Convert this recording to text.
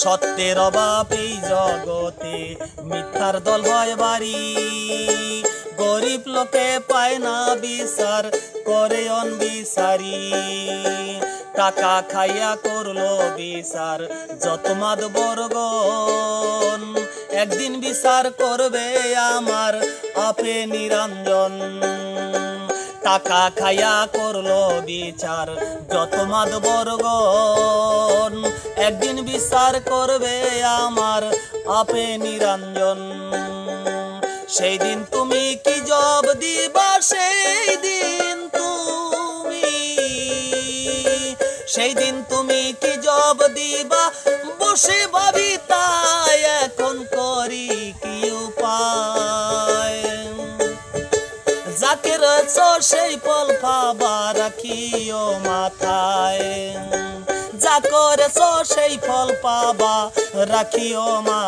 সত্যের অভাব এই জগতে, মিথ্যার দল হয় বাড়ি। গরিব লোকে পায় না বিচার, করে অনবিচারি। টাকা খাইয়া করল বিচার, যত মাদ বর্গন একদিন বিচার করবে আমার আপে নিরঞ্জন। টাকা খাইয়া করল বিচার, যত মাদ বর্গন একদিন বিচার করবে আমার আপে নিরঞ্জন। সেই দিন তুমি কি জব দিবা? সেই দিন তুমি। সেই দিন তুমি কি জব দিবা? বসে ভাবি তাই এখন করি কি উপায়। যাকে রয়েছ সেই ফল পাবা রাখিও মাথায়। করেছ সেই ফল পাবা। রাখিও মা